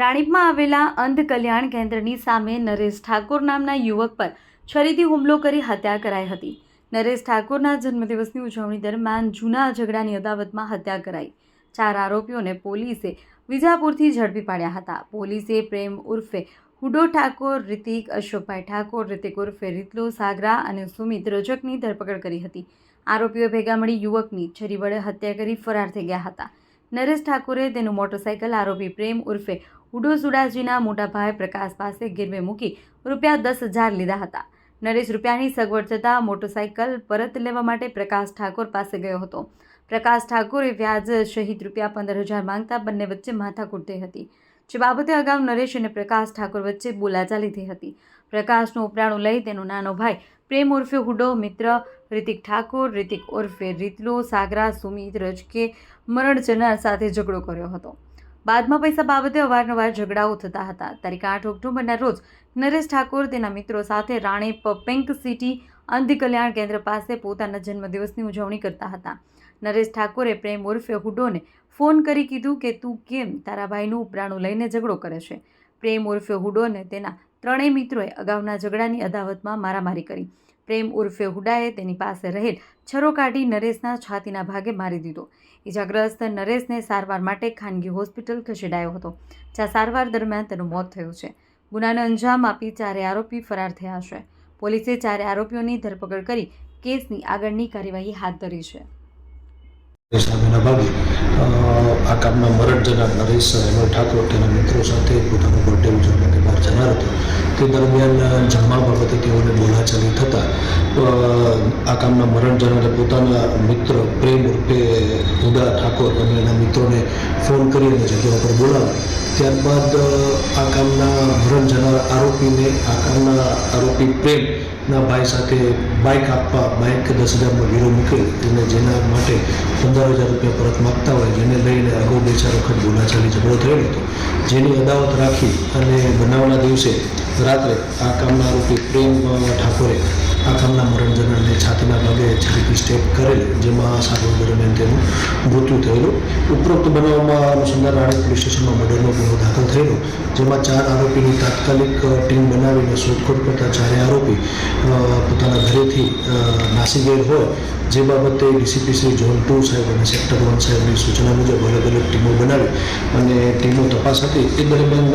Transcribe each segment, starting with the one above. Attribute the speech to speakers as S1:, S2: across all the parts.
S1: રાણીપમાં આવેલા અંધ કલ્યાણ કેન્દ્રની સામે નરેશ ઠાકોર નામના યુવક પર છરીથી હુમલો કરી હત્યા કરાઈ હતી. નરેશ ઠાકોરના જન્મદિવસની ઉજવણી દરમિયાન જૂના ઝઘડાની અદાવતમાં હત્યા કરાઈ. ચાર આરોપીઓને પોલીસે વિજાપુરથી ઝડપી પાડ્યા હતા. પોલીસે પ્રેમ ઉર્ફે હુડો ઠાકોર, રિતિક, અશોકભાઈ ઠાકોર, રિતિક ઉર્ફે રીતલો, સાગરા અને સુમિત રજકની ધરપકડ કરી હતી. આરોપીઓ ભેગા મળી યુવકની છરી વડે હત્યા કરી ફરાર થઈ ગયા હતા. નરેશ ઠાકોરે તેનું મોટરસાઇકલ આરોપી પ્રેમ ઉર્ફે હુડો સુડાજીના મોટા ભાઈ પ્રકાશ પાસે ગીરવે મૂકી રૂપિયા દસ હજાર લીધા હતા. નરેશ રૂપિયાની સગવડ થતાં મોટરસાઇકલ પરત લેવા માટે પ્રકાશ ઠાકોર પાસે ગયો હતો. પ્રકાશ ઠાકોરે વ્યાજ સહિત રૂપિયા પંદર હજાર માંગતા બંને વચ્ચે માથાકૂટ થઈ હતી. જે બાબતે અગાઉ નરેશ અને પ્રકાશ ઠાકોર વચ્ચે બોલાચાલી થઈ હતી. પ્રકાશનું ઉપરાણું લઈ તેનો નાનો ભાઈ પ્રેમ ઉર્ફે હુડો, મિત્ર રિતિક ઠાકોર, રિતિક ઉર્ફે રીતલો, સાગરા, સુમિત, રજકે મરણ જનાર સાથે ઝઘડો કર્યો હતો. બાદમાં પૈસા બાબતે અવારનવાર ઝઘડાઓ થતા હતા. તારીખ આઠ ઓક્ટોબરના રોજ નરેશ ઠાકોર તેના મિત્રો સાથે રાણીપ પિંક સિટી અંધ કલ્યાણ કેન્દ્ર પાસે પોતાના જન્મદિવસની ઉજવણી કરતા હતા. નરેશ ઠાકોરે પ્રેમ ઉર્ફે હુડોને ફોન કરી કીધું કે, તું કેમ તારા ભાઈનું ઉપરાણું લઈને ઝઘડો કરે છે? પ્રેમ ઉર્ફે હુડોને તેના ત્રણેય મિત્રોએ અગાઉના ઝઘડાની અદાવતમાં મારામારી કરી. પ્રેમ ઉર્ફે હુડાએ તેની પાસે રહેલ છરો કાઢી નરેશના છાતીના ભાગે મારી દીધો. ઇજાગ્રસ્ત નરેશને સારવાર માટે ખાનગી હોસ્પિટલ ખસેડાયો હતો, જ્યાં સારવાર દરમિયાન તેનું મોત થયું છે. ગુનાને અંજામ આપી ચારે આરોપી ફરાર થયા છે. પોલીસે ચારે આરોપીઓની ધરપકડ કરી કેસની આગળની કાર્યવાહી હાથ ધરી છે.
S2: સામેના ભાગે આ કામના મરણ જનાર નરેશ હેમલ ઠાકોર, તેના મિત્રો સાથે પોતાનો બર્થડે ઉજવવા માટે બહાર જનાર હતો. તે દરમિયાન જમવા બાબતે તેઓને બોલાચાલી થતાં આ કામના મરણ જનારે પોતાના મિત્ર પ્રેમ રૂપે ઉદા ઠાકોર અને એના મિત્રોને ફોન કરી અને જગ્યા ઉપર બોલાવ્યા ત્યારબાદ આ કામના મરણ જનાર આરોપીને, આ કામના આરોપી પ્રેમના ભાઈ સાથે બાઇક આપવા બાઇક દસ હજારનો વીરો મૂકી અને જેના માટે પંદર હજાર રૂપિયા પરત માગતા હોય, જેને લઈને અગાઉ બે ચાર વખત બોલાચાલી ઝઘડો થયેલો હતો. જેની અદાવત રાખી અને બનાવના દિવસે રાત્રે આ કામના આરોપી પ્રેમ ઠાકોરે આ કામના મરણ જનારને છાતીના સ્ટેપ કરેલ જેમાં સારવાર દરમિયાન તેનું મૃત્યુ થયેલું. ઉપરોક્ત બનાવમાં અનુસંધાન રાણી પોલીસ સ્ટેશનમાં મર્ડરનો ગુનો દાખલ થયેલો, જેમાં ચાર આરોપીની તાત્કાલિક ટીમ બનાવીને શોધખોળ કરતા ચારે આરોપી પોતાના ઘરેથી નાસી ગયેલ હોય. જે બાબતે ડીસીપી શ્રી ઝોન ટુ સાહેબ અને સેક્ટર વન સાહેબની સૂચના મુજબ અલગ અલગ ટીમો બનાવી અને ટીમો તપાસ હતી, એ દરમિયાન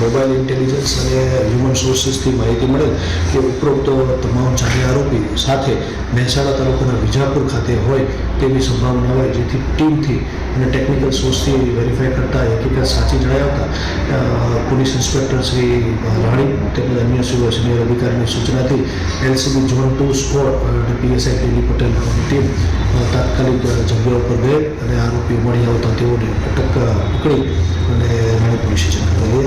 S2: મોબાઈલ ઇન્ટેલિજન્સ અને હ્યુમન સોર્સિસથી માહિતી મળેલ કે ઉપરોક્ત તમામ ચારે આરોપી સાથે મહેસાણા તાલુકાના વિજાપુર ખાતે હોય તેવી સંભાવના હોય, જેથી ટીમથી અને ટેકનિકલ સોર્સથી વેરીફાઈ કરતા હકીકત સાચી જણાવતા પોલીસ ઇન્સ્પેક્ટર શ્રી રાણી તેમજ અન્ય સિનિયર અધિકારીની સૂચનાથી એલસીબી ઝોન ટુ સ્કોડ અને પીએસઆઈ ડીલી પટેલ નામની ટીમ તાત્કાલિક જગ્યા ઉપર ગઈ અને આરોપી મળી આવતા તેઓને અટક પકડી અને રાણી પોલીસ સ્ટેશન ખાતે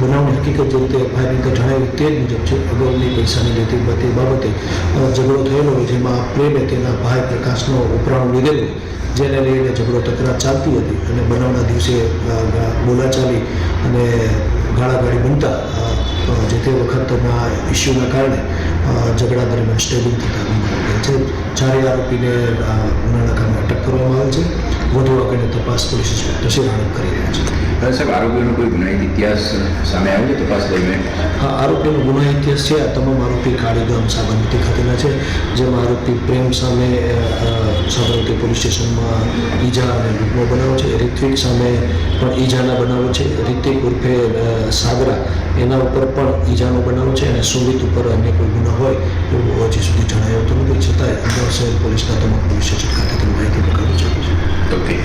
S2: બનાવની હકીકત જે રીતે અંદર જણાવ્યું તે મુજબ છે. અગાઉની પૈસાની લેતી તે બાબતે ઝઘડો થયેલો હોય જેમાં પ્રેમે તેના ભાઈ પ્રકાશનો ઉપરાણું લીધેલો, જેને લઈને ઝઘડો તકરાર ચાલતી હતી અને બનાવના દિવસે બોલાચાલી અને ગાળાગાળી બનતા તે વખતના ઇસ્યુના કારણે ઝઘડા દરમિયાન સ્ટેબિંગ થતા છે. ચારે આરોપીને ઉનાળા ગામે અટક કરવામાં આવે છે. વધુ આગળની તપાસ પોલીસ ઇન્સ્પેક્ટર શ્રી રાણપ કરી રહ્યા છે?
S3: સાહેબ આરોપીનો કોઈ ગુનાહિત ઇતિહાસ સામે આવ્યો છે? તપાસ દરમિયાન?
S2: હા આરોપીનો ગુનાહિત ઇતિહાસ છે. આ તમામ આરોપી કાળીગામ સાબરમતી ખાતેના છે જેમાં આરોપી પ્રેમ સામે સાબરમતી પોલીસ સ્ટેશનમાં ઈજા અને લૂંટનો બનાવ છે. રિત્વિક સામે પણ ઈજાના બનાવો છે. રિતિક ઉર્ફે સાગરા એના ઉપર પણ ઈજાનો બનાવ છે અને સુમિત ઉપર અન્ય કોઈ ગુનો હોય એવું હજી સુધી જણાયું હતું નથી. છતાંય અમદાવાદ શહેર પોલીસના તમામ પોલીસ સ્ટેશન ખાતેથી માહિતી મેળવી છે.
S3: contigo.